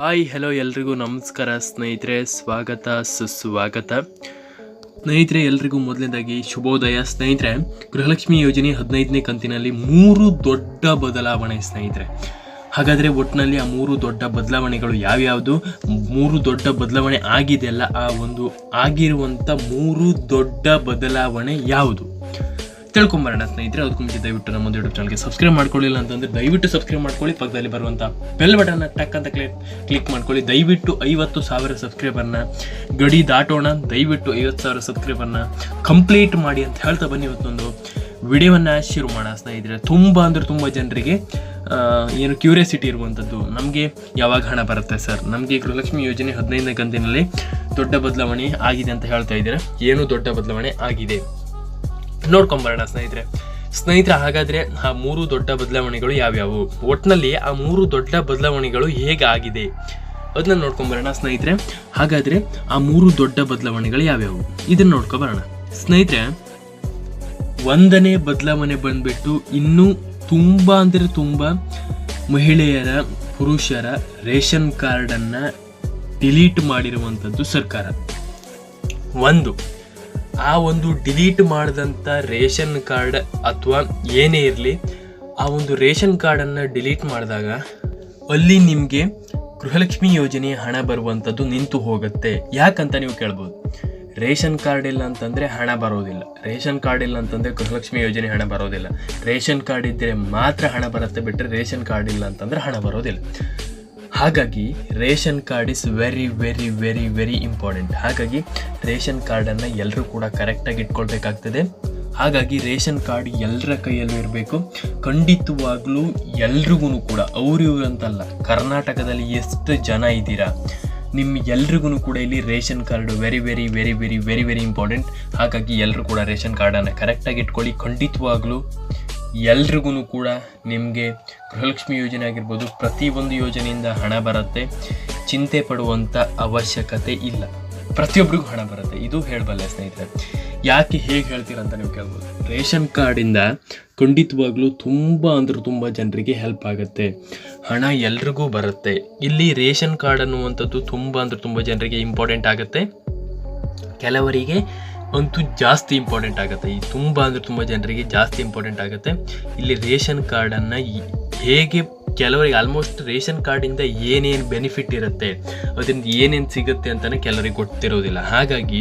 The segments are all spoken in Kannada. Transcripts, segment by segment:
ಹಾಯ್ ಹಲೋ ಎಲ್ರಿಗೂ ನಮಸ್ಕಾರ ಸ್ನೇಹಿತರೆ, ಸ್ವಾಗತ, ಸುಸ್ವಾಗತ. ಸ್ನೇಹಿತರೆ, ಎಲ್ರಿಗೂ ಮೊದಲನೇದಾಗಿ ಶುಭೋದಯ. ಸ್ನೇಹಿತರೆ, ಗೃಹಲಕ್ಷ್ಮಿ ಯೋಜನೆ ಹದಿನೈದನೇ ಕಂತಿನಲ್ಲಿ ಮೂರು ದೊಡ್ಡ ಬದಲಾವಣೆ ಸ್ನೇಹಿತರೆ. ಹಾಗಾದರೆ ಒಟ್ಟಿನಲ್ಲಿ ಆ ಮೂರು ದೊಡ್ಡ ಬದಲಾವಣೆಗಳು ಯಾವ್ಯಾವುದು? ಮೂರು ದೊಡ್ಡ ಬದಲಾವಣೆ ಆಗಿದೆಯಲ್ಲ ಆ ಒಂದು ಆಗಿರುವಂಥ ಮೂರು ದೊಡ್ಡ ಬದಲಾವಣೆ ಯಾವುದು? ತಿಳ್ಕೊಂಬರೋಣ ಸ್ನೇಹಿತರೆ ಅದಕ್ಕೂ ಮುಂಚೆ ದಯವಿಟ್ಟು ನಮ್ಮ ಯೂಟ್ಯೂಬ್ ಚಾನಲ್ಗೆ ಸಬ್ಸ್ಕ್ರೈಬ್ ಮಾಡ್ಕೊಳ್ಳಿಲ್ಲ ಅಂತಂದ್ರೆ ದಯವಿಟ್ಟು ಸಬ್ಸ್ಕ್ರೈಬ್ ಮಾಡ್ಕೊಳ್ಳಿ, ಪಕ್ಕದಲ್ಲಿ ಬರುವಂಥ ಬೆಲ್ ಬಟನ್ ಟಕ್ ಅಂತ ಕ್ಲಿಕ್ ಕ್ಲಿಕ್ ಮಾಡ್ಕೊಳ್ಳಿ. ದಯವಿಟ್ಟು ಐವತ್ತು ಸಾವಿರ ಸಬ್ಸ್ಕ್ರೈಬರ್ನ ಗಡಿ ದಾಟೋಣ. ದಯವಿಟ್ಟು ಐವತ್ತು ಸಾವಿರ ಸಬ್ಸ್ಕ್ರೈಬರ್ನ ಕಂಪ್ಲೀಟ್ ಮಾಡಿ ಅಂತ ಹೇಳ್ತಾ ಬನ್ನಿ ಇವತ್ತೊಂದು ವಿಡಿಯೋವನ್ನು ಶುರು ಮಾಡೋಣ ಸ್ನೇಹಿತರೆ. ತುಂಬ ಅಂದ್ರೆ ತುಂಬ ಜನರಿಗೆ ಏನು ಕ್ಯೂರಿಯಾಸಿಟಿ ಇರುವಂಥದ್ದು ನಮಗೆ ಯಾವಾಗ ಹಣ ಬರುತ್ತೆ ಸರ್? ನಮಗೆ ಗೃಹಲಕ್ಷ್ಮಿ ಯೋಜನೆ ಹದಿನೈದನೇ ಕಂತಿನಲ್ಲಿ ದೊಡ್ಡ ಬದಲಾವಣೆ ಆಗಿದೆ ಅಂತ ಹೇಳ್ತಾ ಇದ್ದೀರಾ? ಏನು ದೊಡ್ಡ ಬದಲಾವಣೆ ಆಗಿದೆ? ನೋಡ್ಕೊಂಬರೋಣ ಸ್ನೇಹಿತರೆ. ಸ್ನೇಹಿತರೆ, ಹಾಗಾದ್ರೆ ಆ ಮೂರು ದೊಡ್ಡ ಬದಲಾವಣೆಗಳು ಯಾವ್ಯಾವು? ಒಟ್ಟಿನಲ್ಲಿ ಆ ಮೂರು ದೊಡ್ಡ ಬದಲಾವಣೆಗಳು ಹೇಗಾಗಿದೆ? ಅದನ್ನ ನೋಡ್ಕೊಂಬರೋಣ ಸ್ನೇಹಿತರೆ. ಹಾಗಾದ್ರೆ ಆ ಮೂರು ದೊಡ್ಡ ಬದಲಾವಣೆಗಳು ಯಾವ್ಯಾವು? ಇದನ್ನ ನೋಡ್ಕೊಂಬರೋಣ ಸ್ನೇಹಿತರೆ, ಒಂದನೇ ಬದಲಾವಣೆ ಬಂದ್ಬಿಟ್ಟು ಇನ್ನೂ ತುಂಬ ಅಂದರೆ ತುಂಬ ಮಹಿಳೆಯರ, ಪುರುಷರ ರೇಷನ್ ಕಾರ್ಡನ್ನು ಡಿಲೀಟ್ ಮಾಡಿರುವಂಥದ್ದು ಸರ್ಕಾರ. ಒಂದು. ಆ ಒಂದು ಡಿಲೀಟ್ ಮಾಡಿದಂಥ ರೇಷನ್ ಕಾರ್ಡ್ ಅಥವಾ ಏನೇ ಇರಲಿ, ಆ ಒಂದು ರೇಷನ್ ಕಾರ್ಡನ್ನು ಡಿಲೀಟ್ ಮಾಡಿದಾಗ ಅಲ್ಲಿ ನಿಮಗೆ ಗೃಹಲಕ್ಷ್ಮಿ ಯೋಜನೆಯ ಹಣ ಬರುವಂಥದ್ದು ನಿಂತು ಹೋಗುತ್ತೆ. ಯಾಕಂತ ನೀವು ಕೇಳ್ಬೋದು. ರೇಷನ್ ಕಾರ್ಡ್ ಇಲ್ಲ ಅಂತಂದರೆ ಹಣ ಬರೋದಿಲ್ಲ. ರೇಷನ್ ಕಾರ್ಡ್ ಇಲ್ಲ ಅಂತಂದರೆ ಗೃಹಲಕ್ಷ್ಮಿ ಯೋಜನೆ ಹಣ ಬರೋದಿಲ್ಲ. ರೇಷನ್ ಕಾರ್ಡ್ ಇದ್ದರೆ ಮಾತ್ರ ಹಣ ಬರುತ್ತೆ ಬಿಟ್ಟರೆ ರೇಷನ್ ಕಾರ್ಡ್ ಇಲ್ಲ ಅಂತಂದರೆ ಹಣ ಬರೋದಿಲ್ಲ. ಹಾಗಾಗಿ ration card is very very very very important ಹಾಗಾಗಿ ರೇಷನ್ ಕಾರ್ಡನ್ನು ಎಲ್ಲರೂ ಕೂಡ ಕರೆಕ್ಟಾಗಿ ಇಟ್ಕೊಳ್ಬೇಕಾಗ್ತದೆ. ಹಾಗಾಗಿ ರೇಷನ್ ಕಾರ್ಡ್ ಎಲ್ಲರ ಕೈಯಲ್ಲೂ ಇರಬೇಕು. ಖಂಡಿತವಾಗ್ಲೂ ಎಲ್ರಿಗೂ ಕೂಡ ಅಂತಲ್ಲ, ಕರ್ನಾಟಕದಲ್ಲಿ ಎಷ್ಟು ಜನ ಇದ್ದೀರಾ? ನಿಮ್ಮ ಎಲ್ರಿಗೂ ಕೂಡ ಇಲ್ಲಿ ration card very very very very very very important ಹಾಗಾಗಿ ಎಲ್ಲರೂ ಕೂಡ ರೇಷನ್ ಕಾರ್ಡನ್ನು ಕರೆಕ್ಟಾಗಿ ಇಟ್ಕೊಳ್ಳಿ. ಖಂಡಿತವಾಗ್ಲೂ ಎಲ್ರಿಗೂ ಕೂಡ ನಿಮಗೆ ಗೃಹಲಕ್ಷ್ಮಿ ಯೋಜನೆ ಆಗಿರ್ಬೋದು ಪ್ರತಿಯೊಂದು ಯೋಜನೆಯಿಂದ ಹಣ ಬರುತ್ತೆ. ಚಿಂತೆ ಪಡುವಂಥ ಅವಶ್ಯಕತೆ ಇಲ್ಲ. ಪ್ರತಿಯೊಬ್ಬರಿಗೂ ಹಣ ಬರುತ್ತೆ. ಇದು ಹೇಳಬಲ್ಲೆ ಸ್ನೇಹಿತರೆ. ಯಾಕೆ ಹೇಗೆ ಹೇಳ್ತೀರ ಅಂತ ನೀವು ಕೇಳ್ಬೋದು. ರೇಷನ್ ಕಾರ್ಡಿಂದ ಖಂಡಿತವಾಗ್ಲೂ ತುಂಬ ಅಂದ್ರೆ ತುಂಬ ಜನರಿಗೆ ಹೆಲ್ಪ್ ಆಗುತ್ತೆ. ಹಣ ಎಲ್ರಿಗೂ ಬರುತ್ತೆ. ಇಲ್ಲಿ ರೇಷನ್ ಕಾರ್ಡ್ ಅನ್ನುವಂಥದ್ದು ತುಂಬ ಅಂದ್ರೆ ತುಂಬ ಜನರಿಗೆ ಇಂಪಾರ್ಟೆಂಟ್ ಆಗುತ್ತೆ. ಕೆಲವರಿಗೆ ಅಂತೂ ಜಾಸ್ತಿ ಇಂಪಾರ್ಟೆಂಟ್ ಆಗುತ್ತೆ. ಈ ತುಂಬ ಅಂದರೆ ತುಂಬ ಜನರಿಗೆ ಜಾಸ್ತಿ ಇಂಪಾರ್ಟೆಂಟ್ ಆಗುತ್ತೆ. ಇಲ್ಲಿ ರೇಷನ್ ಕಾರ್ಡನ್ನು ಹೇಗೆ ಕೆಲವರಿಗೆ ಆಲ್ಮೋಸ್ಟ್ ರೇಷನ್ ಕಾರ್ಡಿಂದ ಏನೇನು ಬೆನಿಫಿಟ್ ಇರುತ್ತೆ, ಅದರಿಂದ ಏನೇನು ಸಿಗುತ್ತೆ ಅಂತಲೇ ಕೆಲವರಿಗೆ ಗೊತ್ತಿರೋದಿಲ್ಲ. ಹಾಗಾಗಿ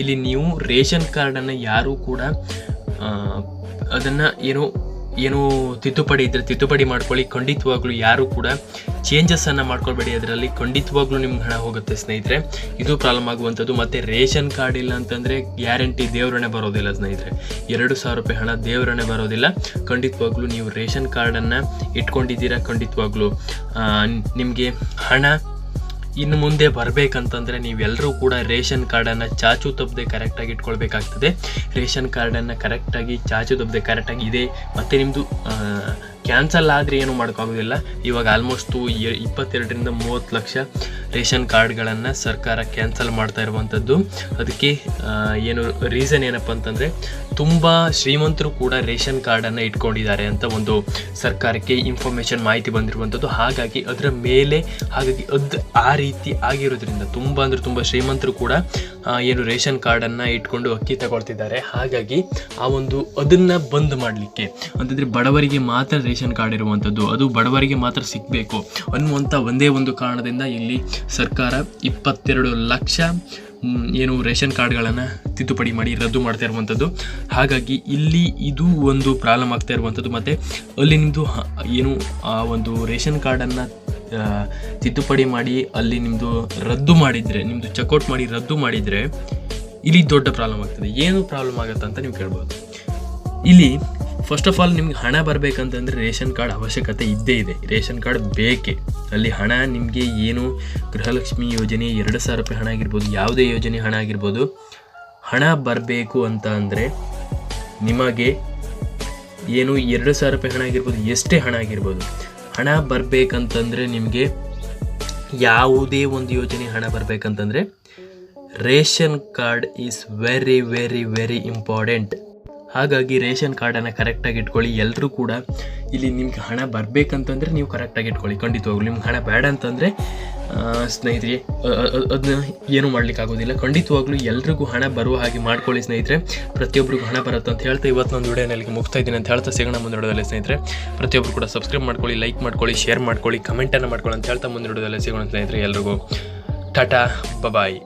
ಇಲ್ಲಿ ನೀವು ರೇಷನ್ ಕಾರ್ಡನ್ನು ಯಾರೂ ಕೂಡ ಅದನ್ನು ಏನೋ ಏನೋ ತಿದ್ದುಪಡಿ ಇದ್ದರೆ ತಿದ್ದುಪಡಿ ಮಾಡ್ಕೊಳ್ಳಿ, ಖಂಡಿತವಾಗ್ಲೂ ಯಾರು ಕೂಡ ಚೇಂಜಸನ್ನು ಮಾಡ್ಕೊಳ್ಬೇಡಿ. ಅದರಲ್ಲಿ ಖಂಡಿತವಾಗ್ಲೂ ನಿಮ್ಗೆ ಹಣ ಹೋಗುತ್ತೆ ಸ್ನೇಹಿತರೆ. ಇದು ಪ್ರಾಬ್ಲಮ್ ಆಗುವಂಥದ್ದು ಮತ್ತು ರೇಷನ್ ಕಾರ್ಡ್ ಇಲ್ಲ ಅಂತಂದರೆ ಗ್ಯಾರಂಟಿ ದೇವರಣೆ ಬರೋದಿಲ್ಲ ಸ್ನೇಹಿತರೆ. ಎರಡು ಸಾವಿರ ರೂಪಾಯಿ ಹಣ ದೇವರಣೆ ಬರೋದಿಲ್ಲ. ಖಂಡಿತವಾಗ್ಲೂ ನೀವು ರೇಷನ್ ಕಾರ್ಡನ್ನು ಇಟ್ಕೊಂಡಿದ್ದೀರಾ, ಖಂಡಿತವಾಗ್ಲೂ ನಿಮಗೆ ಹಣ ಇನ್ನು ಮುಂದೆ ಬರಬೇಕಂತಂದರೆ ನೀವೆಲ್ಲರೂ ಕೂಡ ರೇಷನ್ ಕಾರ್ಡನ್ನು ಚಾಚು ತಪ್ಪದೆ ಕರೆಕ್ಟಾಗಿ ಇಟ್ಕೊಳ್ಬೇಕಾಗ್ತದೆ. ರೇಷನ್ ಕಾರ್ಡನ್ನು ಕರೆಕ್ಟಾಗಿ ಚಾಚು ತಪ್ಪದೆ ಕರೆಕ್ಟಾಗಿ ಇದೆ. ಮತ್ತು ನಿಮ್ಮದು ಕ್ಯಾನ್ಸಲ್ ಆದರೆ ಏನು ಮಾಡೋಕ್ಕಾಗೋದಿಲ್ಲ ಇವಾಗ ಆಲ್ಮೋಸ್ಟು ಇಪ್ಪತ್ತೆರಡರಿಂದ ಮೂವತ್ತು ಲಕ್ಷ ರೇಷನ್ ಕಾರ್ಡ್ಗಳನ್ನು ಸರ್ಕಾರ ಕ್ಯಾನ್ಸಲ್ ಮಾಡ್ತಾ ಇರುವಂಥದ್ದು. ಅದಕ್ಕೆ ಏನು ರೀಸನ್ ಏನಪ್ಪ ಅಂತಂದರೆ, ತುಂಬ ಶ್ರೀಮಂತರು ಕೂಡ ರೇಷನ್ ಕಾರ್ಡನ್ನು ಇಟ್ಕೊಂಡಿದ್ದಾರೆ ಅಂತ ಒಂದು ಸರ್ಕಾರಕ್ಕೆ ಇನ್ಫಾರ್ಮೇಷನ್ ಮಾಹಿತಿ ಬಂದಿರುವಂಥದ್ದು. ಹಾಗಾಗಿ ಅದರ ಮೇಲೆ, ಹಾಗಾಗಿ ಅದು ಆ ರೀತಿ ಆಗಿರೋದ್ರಿಂದ ತುಂಬ ಅಂದರೆ ತುಂಬ ಶ್ರೀಮಂತರು ಕೂಡ ಏನು ರೇಷನ್ ಕಾರ್ಡನ್ನು ಇಟ್ಕೊಂಡು ಅಕ್ಕಿ ತಗೊಳ್ತಿದ್ದಾರೆ. ಹಾಗಾಗಿ ಆ ಒಂದು ಅದನ್ನು ಬಂದ್ ಮಾಡಲಿಕ್ಕೆ ಅಂತಂದರೆ ಬಡವರಿಗೆ ಮಾತ್ರ ರೇಷನ್ ಕಾರ್ಡ್ ಇರುವಂಥದ್ದು ಅದು ಬಡವರಿಗೆ ಮಾತ್ರ ಸಿಗಬೇಕು ಅನ್ನುವಂಥ ಒಂದೇ ಒಂದು ಕಾರಣದಿಂದ ಇಲ್ಲಿ ಸರ್ಕಾರ ಇಪ್ಪತ್ತೆರಡು ಲಕ್ಷ ಏನು ರೇಷನ್ ಕಾರ್ಡ್ಗಳನ್ನು ತಿದ್ದುಪಡಿ ಮಾಡಿ ರದ್ದು ಮಾಡ್ತಾ ಇರುವಂಥದ್ದು ಹಾಗಾಗಿ ಇಲ್ಲಿ ಇದು ಒಂದು ಪ್ರಾಬ್ಲಮ್ ಆಗ್ತಾ ಇರುವಂಥದ್ದು ಮತ್ತು ಅಲ್ಲಿ ನಿಮ್ಮದು ಏನು ಆ ಒಂದು ರೇಷನ್ ಕಾರ್ಡನ್ನು ತಿದ್ದುಪಡಿ ಮಾಡಿ ಅಲ್ಲಿ ನಿಮ್ಮದು ರದ್ದು ಮಾಡಿದರೆ ನಿಮ್ಮದು ಚೆಕ್ಔಟ್ ಮಾಡಿ ರದ್ದು ಮಾಡಿದರೆ ಇಲ್ಲಿ ದೊಡ್ಡ ಪ್ರಾಬ್ಲಮ್ ಆಗ್ತದೆ. ಏನು ಪ್ರಾಬ್ಲಮ್ ಆಗುತ್ತೆ ಅಂತ ನೀವು ಕೇಳ್ಬೋದು. ಇಲ್ಲಿ ಫಸ್ಟ್ ಆಫ್ ಆಲ್ ನಿಮ್ಗೆ ಹಣ ಬರಬೇಕಂತಂದರೆ ರೇಷನ್ ಕಾರ್ಡ್ ಅವಶ್ಯಕತೆ ಇದ್ದೇ ಇದೆ. ರೇಷನ್ ಕಾರ್ಡ್ ಬೇಕೇ? ಅಲ್ಲಿ ಹಣ ನಿಮಗೆ ಏನು? ಗೃಹಲಕ್ಷ್ಮಿ ಯೋಜನೆ ಎರಡು ಸಾವಿರ ರೂಪಾಯಿ ಹಣ ಆಗಿರ್ಬೋದು, ಯಾವುದೇ ಯೋಜನೆ ಹಣ ಆಗಿರ್ಬೋದು. ಹಣ ಬರಬೇಕು ಅಂತ ಅಂದರೆ ನಿಮಗೆ ಏನು ಎರಡು ಸಾವಿರ ರೂಪಾಯಿ ಹಣ ಆಗಿರ್ಬೋದು, ಎಷ್ಟೇ ಹಣ ಆಗಿರ್ಬೋದು ಹಣ ಬರಬೇಕಂತಂದರೆ ನಿಮಗೆ ಯಾವುದೇ ಒಂದು ಯೋಜನೆ ಹಣ ಬರಬೇಕಂತಂದರೆ ration card is very very very important. ಹಾಗಾಗಿ ರೇಷನ್ ಕಾರ್ಡನ್ನು ಕರೆಕ್ಟಾಗಿ ಇಟ್ಕೊಳ್ಳಿ. ಎಲ್ಲರೂ ಕೂಡ ಇಲ್ಲಿ ನಿಮ್ಗೆ ಹಣ ಬರಬೇಕಂತಂದ್ರೆ ನೀವು ಕರೆಕ್ಟಾಗಿ ಇಟ್ಕೊಳ್ಳಿ. ಖಂಡಿತವಾಗ್ಲು ನಿಮ್ಗೆ ಹಣ ಬೇಡ ಅಂತಂದರೆ ಸ್ನೇಹಿತರೆ ಅದನ್ನ ಏನು ಮಾಡ್ಲಿಕ್ಕೆ ಆಗೋದಿಲ್ಲ. ಖಂಡಿತವಾಗ್ಲೂ ಎಲ್ರಿಗೂ ಹಣ ಬರುವ ಹಾಗೆ ಮಾಡ್ಕೊಳ್ಳಿ ಸ್ನೇಹಿತರೆ. ಪ್ರತಿಯೊಬ್ಬರಿಗೂ ಹಣ ಬರುತ್ತೆ ಅಂತ ಹೇಳ್ತಾ ಇವತ್ತೊಂದು ಒಂದು ವಿಡಿಯೋನ ಇಲ್ಲಿಗೆ ಮುಗ್ತಾ ಇದ್ದೀನಿ ಅಂತ ಹೇಳ್ತಾ ಸಿಗೋಣ ಮುಂದಿಡೋದಲ್ಲೇ ಸ್ನೇಹಿತರೆ. ಪ್ರತಿಯೊಬ್ಬರು ಕೂಡ ಸಬ್ಸ್ಕ್ರೈಬ್ ಮಾಡ್ಕೊಳ್ಳಿ ಲೈಕ್ ಮಾಡ್ಕೊಳ್ಳಿ ಶೇರ್ ಮಾಡ್ಕೊಳ್ಳಿ ಕಮೆಂಟನ್ನು ಮಾಡ್ಕೊಳ್ಳಿ ಅಂತ ಹೇಳ್ತಾ ಮುಂದೆ ವಿಡಿಯೋದಲ್ಲಿ ಸಿಗೋಣ ಸ್ನೇಹಿತರೆ ಎಲ್ರಿಗೂ. ಟಾಟಾ ಬಬಾಯ್